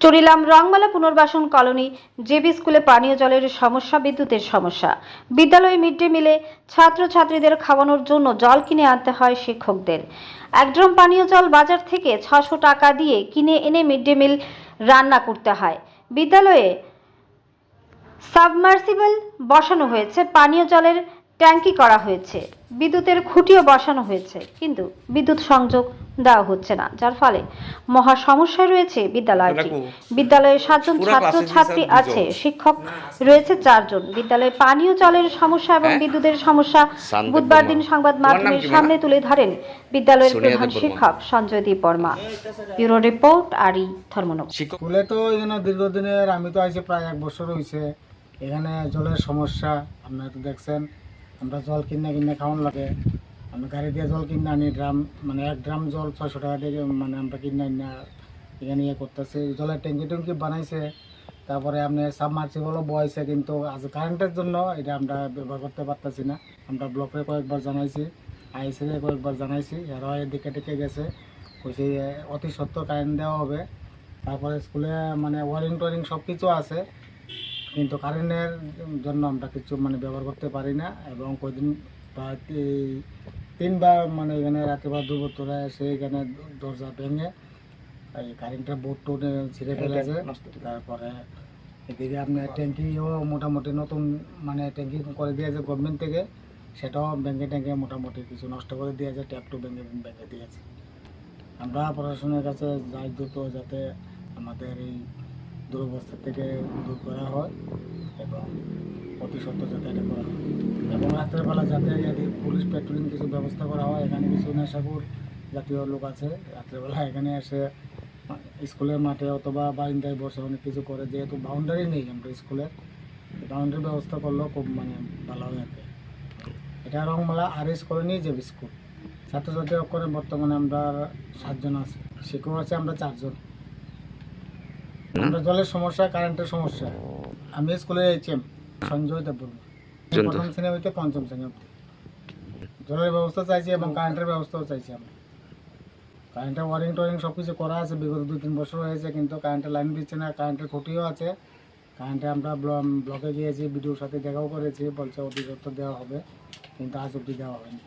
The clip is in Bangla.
চুরিলাম রংমালা পুনর্বাসন কলোনি, জেবি স্কুলে পানীয় জলের সমস্যা, বিদ্যুতের সমস্যা। বিদ্যালয়ে মিড ডে মিলে ছাত্রছাত্রীদের খাওয়ানোর জন্য জল কিনে আনতে হয় শিক্ষকদের। এক ড্রাম পানীয় জল বাজার থেকে ছশো টাকা দিয়ে কিনে এনে মিড ডে মিল রান্না করতে হয়। বিদ্যালয়ে সাবমার্সিবল বসানো হয়েছে পানীয় জলের ট্যাঙ্কি করা হয়েছে। বিদ্যুতের খুঁটিও বসানো হয়েছে কিন্তু বিদ্যুৎ সংযোগ দেওয়া হচ্ছে না যার ফলে মহা সমস্যায় রয়েছে বিদ্যালয়টি। বিদ্যালয়ে সাতজন ছাত্র ছাত্রী আছে শিক্ষক রয়েছে চারজন। বিদ্যালয়ে পানীয় জলের সমস্যা এবং হ্যাঁ? বিদ্যুতের সমস্যা বুধবার দিন সংবাদ মাধ্যমের সামনে তুলে ধরেন বিদ্যালয়ের প্রধান শিক্ষক সঞ্জয় দীপ বর্মা। ব্যুরো রিপোর্ট আরই ধর্মনগর। স্কুলে তো এখানে দীর্ঘদিনের আমি তো আইছি প্রায় এক বছর হয়েছে এখানে জলের সমস্যা আপনারা তো দেখছেন। আমরা জল কিনে কিনে খাওয়ান লাগে। আমি গাড়ি দিয়ে জল কিনে আনি, ড্রাম মানে এক ড্রাম জল ছয়শো টাকা দিয়ে মানে আমরা কিনে আনি না এখানে ইয়ে করতেছি। জলের ট্যাঙ্কি ট্যাঙ্কি বানাইছে। তারপরে আপনি সাবমার্সিবলও বয়েছে কিন্তু আজ কারেন্টের জন্য এটা আমরা ব্যবহার করতে পারতেছি না। আমরা ব্লকে কয়েকবার জানাইছি আইসিতে কয়েকবার জানাইছি, এরাও এদিকে টিকে গেছে। কইছে অতি সত্য কারেন্ট দেওয়া হবে। তারপরে স্কুলে মানে ওয়ারিং টোয়ারিং সব কিছু আছে। কিন্তু কারেন্টের জন্য আমরা কিছু মানে ব্যবহার করতে পারি না এবং কদিন প্রায় তিনবার মানে এখানে রাত্রিবার দুপুরে এসে এখানে দরজা ভেঙে এই কারেন্টের বোর্ড টোড ছিঁড়ে ফেলেছে। তারপরে এদিকে আপনার ট্যাঙ্কিও মোটামুটি নতুন মানে ট্যাঙ্কি করে দিয়েছে গভর্নমেন্ট থেকে। সেটাও ব্যাঙ্কে ট্যাঙ্কে মোটামুটি কিছু নষ্ট করে দিয়েছে ট্যাপ টু ব্যাঙ্কে ব্যাঙ্কে দিয়েছে। আমরা প্রশাসনের কাছে যাই দ্রুত যাতে আমাদের এই দুরবস্থা থেকে দূর করা হয় এবং অতি সত্য যাতে এটা করা হয়। এবং রাতের বেলা যাতে যদি পুলিশ পেট্রোলিং কিছু ব্যবস্থা করা হয়। এখানে কিছু নেশাকুর জাতীয় লোক আছে। রাত্রেবেলা এখানে এসে স্কুলের মাঠে অথবা বারিন্দায় বসে অনেক কিছু করে। যেহেতু বাউন্ডারি নেই আমরা স্কুলের বাউন্ডারি ব্যবস্থা করলেও খুব মানে ভালো হয় আর। এটা রংমালা আর এস কলোনি যে স্কুল ছাত্রছাত্রী অক্ষরে বর্তমানে আমরা সাতজন আছি। শিক্ষক আছে আমরা চারজন। আমরা জলের সমস্যা কারেন্টের সমস্যা। আমি স্কুলে এইচএম সঞ্জয় দেববর্মা। প্রথম শ্রেণি হইতে পঞ্চম শ্রেণি অবধি। জলের ব্যবস্থা চাইছি এবং কারেন্টের ব্যবস্থাও চাইছি আমরা। কারেন্টের ওয়ারিং টোয়ারিং সব কিছু করা আছে বিগত দুই তিন বছর হয়েছে কিন্তু কারেন্টের লাইন দিচ্ছে না কারেন্টের খুঁটিও আছে। কারেন্টে আমরা ব্ল- ব্লকে গিয়েছি বিডিওর সাথে দেখাও করেছি বলছে অধিদপ্তর দেওয়া হবে কিন্তু আজ অবধি দেওয়া হয়নি।